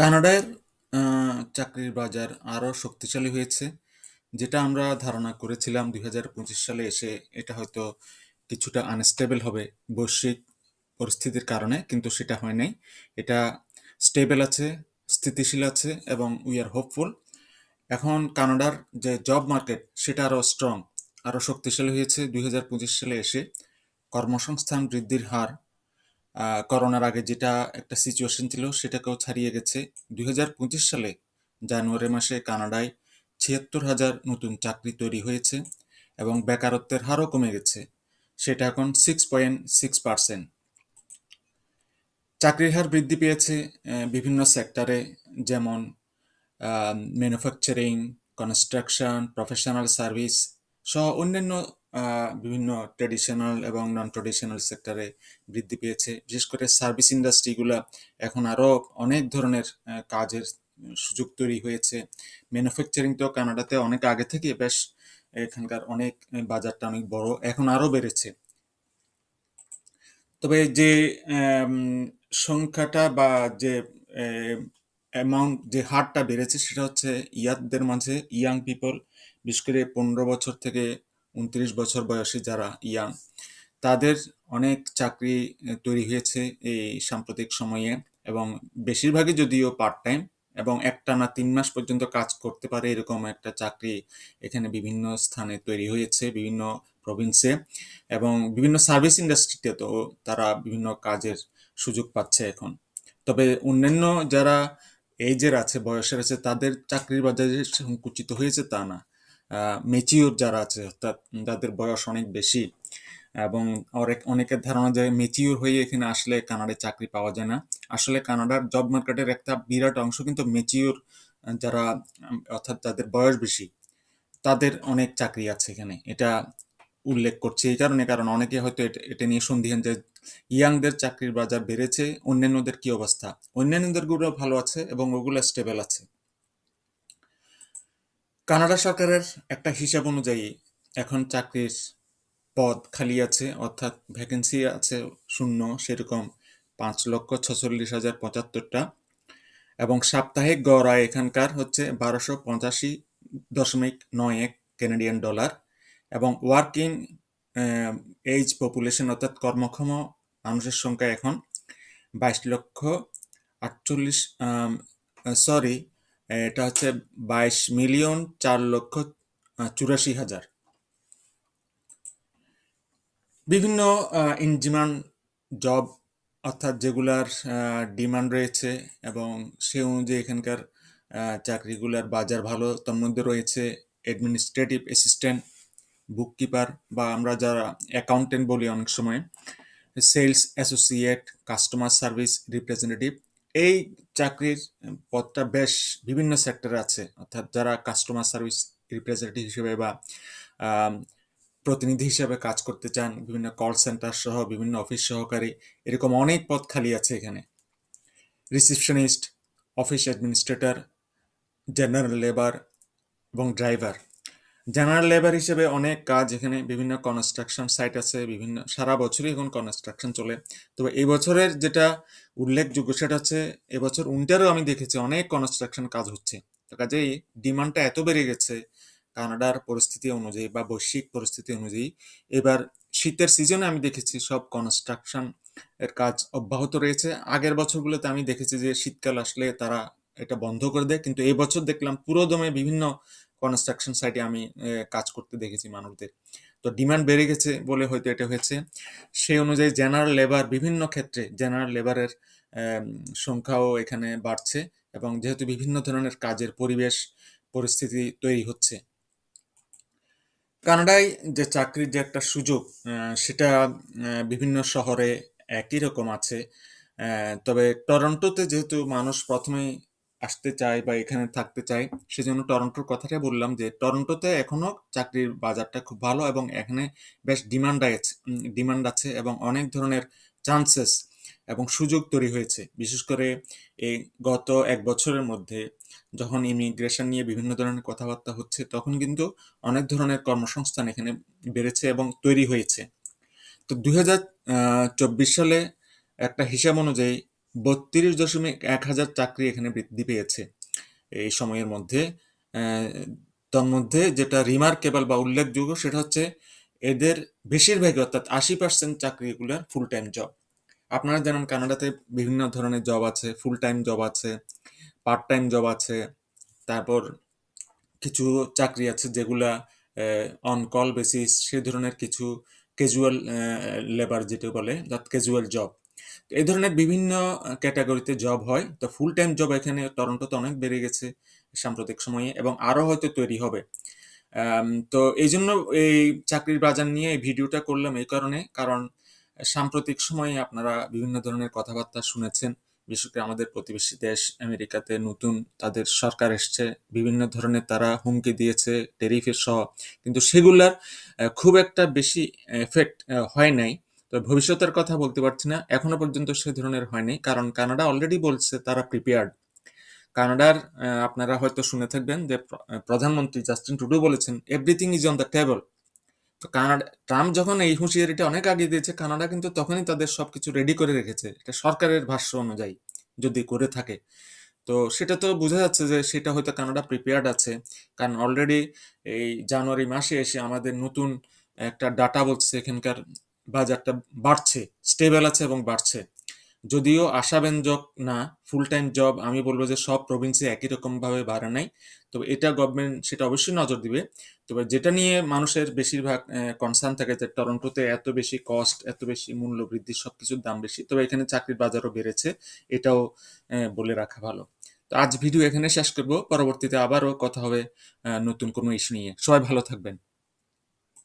কানাডার চাকরির বাজার আরও শক্তিশালী হয়েছে। যেটা আমরা ধারণা করেছিলাম ২০২৫ সালে এসে এটা হয়তো কিছুটা আনস্টেবল হবে বৈশ্বিক পরিস্থিতির কারণে, কিন্তু সেটা হয় নাই। এটা স্টেবল আছে, স্থিতিশীল আছে এবং উই আর হোপফুল। এখন কানাডার যে জব মার্কেট সেটা আরও স্ট্রং, আরও শক্তিশালী হয়েছে ২০২৫ সালে এসে। কর্মসংস্থান বৃদ্ধির হার করোনার আগে যেটা একটা সিচুয়েশন ছিল সেটাকেও ছাড়িয়ে গেছে। ২০২৫ সালে জানুয়ারি মাসে কানাডায় ৭৬,০০০ নতুন চাকরি তৈরি হয়েছে এবং বেকারত্বের হারও কমে গেছে। সেটা এখন 6.6% চাকরির হার বৃদ্ধি পেয়েছে বিভিন্ন সেক্টরে যেমন ম্যানুফ্যাকচারিং, কনস্ট্রাকশন, প্রফেশনাল সার্ভিস সহ অন্যান্য বিভিন্ন ট্র্যাডিশনাল এবং নন ট্র্যাডিশনাল সেক্টরে বৃদ্ধি পেয়েছে। বিশেষ করে সার্ভিস ইন্ডাস্ট্রিগুলা এখন আরও অনেক ধরনের কাজের সুযোগ তৈরি হয়েছে। ম্যানুফ্যাকচারিং তো কানাডাতে অনেক আগে থেকে বেশ এখানকার অনেক বাজারটা অনেক বড়। এখন আরও বেড়েছে। তবে যে সংখ্যাটা বা যে অ্যামাউন্ট যে হারটা বেড়েছে সেটা হচ্ছে ইয়াতদের মাঝে ইয়াং পিপল বিশেষ করে ১৫ বছর থেকে ২৯ বছর বয়সী যারা ইয়াং, তাদের অনেক চাকরি তৈরি হয়েছে এই সাম্প্রতিক সময়ে এবং বেশিরভাগই যদিও পার্ট টাইম এবং একটা না তিন মাস পর্যন্ত কাজ করতে পারে এরকম একটা চাকরি এখানে বিভিন্ন স্থানে তৈরি হয়েছে, বিভিন্ন প্রভিন্সে এবং বিভিন্ন সার্ভিস ইন্ডাস্ট্রিতে তো তারা বিভিন্ন কাজের সুযোগ পাচ্ছে এখন। তবে অন্যান্য যারা এইজের আছে, বয়সের আছে তাদের চাকরির বাজারে সংকুচিত হয়েছে তা না। আ ম্যাচিউর যারা আছে অর্থাৎ যাদের বয়স অনেক বেশি এবং অনেক অনেকের ধারণা যে ম্যাচিউর হয়ে এখানে আসলে কানাডায় চাকরি পাওয়া যায় না। আসলে কানাডার জব মার্কেটের একটা বিরাট অংশ কিন্তু ম্যাচিউর আ যারা অর্থাৎ যাদের বয়স বেশি, তাদের অনেক চাকরি আছে এখানে। এটা উল্লেখ করছি এই কারণে কারণ অনেকে হয়তো এটা নিয়ে সন্দিহান যে ইয়াংদের চাকরির বাজার বেড়েছে, অন্যান্যদের কি অবস্থা? অন্যান্যদেরগুলো ভালো আছে এবং ওগুলো স্টেবল আছে। কানাডা সরকারের একটা হিসাব অনুযায়ী এখন চাকরির পদ খালি আছে, অর্থাৎ ভ্যাকেন্সি আছে শূন্য, সেরকম পাঁচ লক্ষ ছচল্লিশ হাজার পঁচাত্তরটা। এবং সাপ্তাহিক গড় আয় এখানকার হচ্ছে ১২৮৫.৯১ কানাডিয়ান ডলার এবং ওয়ার্কিং এইজ পপুলেশন অর্থাৎ কর্মক্ষম মানুষের সংখ্যা এখন বাইশ লক্ষ আটচল্লিশ সরি এটা হচ্ছে ২২,০৪,৮৪,০০০ বিভিন্ন আ ইন ডিমান্ড জব অর্থাৎ যেগুলার ডিমান্ড রয়েছে এবং সে অনুযায়ী এখানকার চাকরিগুলার বাজার ভালো। তার মধ্যে রয়েছে অ্যাডমিনিস্ট্রেটিভ অ্যাসিস্ট্যান্ট, বুককিপার বা আমরা যারা অ্যাকাউন্টেন্ট বলি অনেক সময়, sales associate, customer service representative. এই চাকরির পদটা বেশ বিভিন্ন সেক্টরে আছে। অর্থাৎ যারা কাস্টমার সার্ভিস রিপ্রেজেন্টেটিভ হিসেবে বা প্রতিনিধি হিসেবে কাজ করতে চান, বিভিন্ন কল সেন্টার সহ বিভিন্ন অফিস সহকারী, এরকম অনেক পদ খালি আছে এখানে। Receptionist, office administrator, general labour এবং ড্রাইভার। জেনারেল লেবার হিসেবে অনেক কাজ এখানে বিভিন্ন কনস্ট্রাকশন সাইট আছে, বিভিন্ন সারা বছরই এখন কনস্ট্রাকশন চলে। তবে এই বছরের যেটা উল্লেখযোগ্য সেটা হচ্ছে এবছর উইন্টারেও আমি দেখেছি অনেক কনস্ট্রাকশন কাজ হচ্ছে। কাজেই ডিমান্ডটা এত বেড়ে গেছে কানাডার পরিস্থিতি অনুযায়ী বা বৈশ্বিক পরিস্থিতি অনুযায়ী, এবার শীতের সিজনে আমি দেখেছি সব কনস্ট্রাকশন এর কাজ অব্যাহত রয়েছে। আগের বছরগুলোতে আমি দেখেছি যে শীতকাল আসলে তারা এটা বন্ধ করে দেয়। কিন্তু এবছর দেখলাম পুরোদমে বিভিন্ন কনস্ট্রাকশন সাইটে আমি কাজ করতে দেখেছি মানুষদের। তো ডিমান্ড বেড়ে গেছে বলে হয়তো এটা হয়েছে। সেই অনুযায়ী জেনারেল লেবার বিভিন্ন ক্ষেত্রে জেনারেল লেবারের সংখ্যাও এখানে বাড়ছে এবং যেহেতু বিভিন্ন ধরনের কাজের পরিবেশ, পরিস্থিতি তৈরি হচ্ছে। কানাডায় যে চাকরির যে একটা সুযোগ সেটা বিভিন্ন শহরে একই রকম আছে। তবে টরন্টোতে যেহেতু মানুষ ১ম এই আসতে চায় বা এখানে থাকতে চায়, সেজন্য টরন্টোর কথাটাই বললাম যে টরন্টোতে এখনও চাকরির বাজারটা খুব ভালো এবং এখানে বেশ ডিমান্ড আছে ডিমান্ড আছে এবং অনেক ধরনের চান্সেস এবং সুযোগ তৈরি হয়েছে। বিশেষ করে এই গত এক বছরের মধ্যে যখন ইমিগ্রেশন নিয়ে বিভিন্ন ধরনের কথাবার্তা হচ্ছে, তখন কিন্তু অনেক ধরনের কর্মসংস্থান এখানে বেড়েছে এবং তৈরি হয়েছে। তো ২০২৪ সালে একটা হিসাব অনুযায়ী বত্রিশ দশমিক এক হাজার চাকরি এখানে বৃদ্ধি পেয়েছে। এই সময়ের মধ্যে তন্মধ্যে যেটা রিমার্কেবল বা উল্লেখযোগ্য সেটা হচ্ছে এদের বেশিরভাগই অর্থাৎ আশি পার্সেন্ট চাকরিগুলোর ফুল টাইম জব আপনারা জানেন কানাডাতে বিভিন্ন ধরনের জব আছে ফুল টাইম জব আছে পার্ট টাইম জব আছে, তারপর কিছু চাকরি আছে যেগুলা অন কল বেসিস সে ধরনের কিছু ক্যাজুয়াল লেবার যেটা বলে অর্থাৎ ক্যাজুয়াল জব এই ধরনের বিভিন্ন ক্যাটাগরিতে জব হয়। তো ফুল টাইম জব এখানে টরন্টোতে অনেক বেড়ে গেছে সাম্প্রতিক সময়ে এবং আরও হয়তো তৈরি হবে। তো এই জন্য এই চাকরির বাজার নিয়ে এই ভিডিওটা করলাম এই কারণে। কারণ সাম্প্রতিক সময়ে আপনারা বিভিন্ন ধরনের কথাবার্তা শুনেছেন। বিশেষ করে আমাদের প্রতিবেশী দেশ আমেরিকাতে নতুন তাদের সরকার এসছে। বিভিন্ন ধরনের তারা হুমকি দিয়েছে টেরিফের সহ। কিন্তু সেগুলার খুব একটা বেশি এফেক্ট হয় নাই। তো ভবিষ্যতের কথা বলতে পারছি না। এখনও পর্যন্ত সে ধরনের হয়নি, কারণ কানাডা অলরেডি বলছে তারা প্রিপেয়ার্ড কানাডার আপনারা হয়তো শুনে থাকবেন যে প্রধানমন্ত্রী জাস্টিন টুডু বলেছেন everything is on the table তো কানাডা ট্রাম্প যখন এই হুঁশিয়ারিটা অনেক আগে দিয়েছে, কানাডা কিন্তু তখনই তাদের সবকিছু রেডি করে রেখেছে। এটা সরকারের ভাষ্য অনুযায়ী যদি করে থাকে। তো সেটা তো বোঝা যাচ্ছে যে সেটা হয়তো কানাডা প্রিপেয়ার্ড আছে। কারণ অলরেডি এই জানুয়ারি মাসে এসে আমাদের নতুন একটা ডাটা বলছে এখানকার বাজারটা বাড়ছে স্টেবল আছে এবং বাড়ছে। যদিও আশাব্যঞ্জক না ফুল টাইম জব আমি বলব যে সব প্রভিন্সে একই রকম ভাবে বাড়ে নাই তবে এটা গভর্নমেন্ট সেটা অবশ্যই নজর দিবে। তবে যেটা নিয়ে মানুষের বেশিরভাগ কনসার্ন থাকে যে টরন্টোতে এত বেশি কস্ট এত বেশি মূল্য বৃদ্ধি সব কিছুর দাম বেশি, তবে এখানে চাকরির বাজারও বেড়েছে। এটাও বলে রাখা ভালো। তো আজ ভিডিও এখানে শেষ করব। পরবর্তীতে আবারও কথা হবে নতুন কোনো ইস্যু নিয়ে। সবাই ভালো থাকবেন।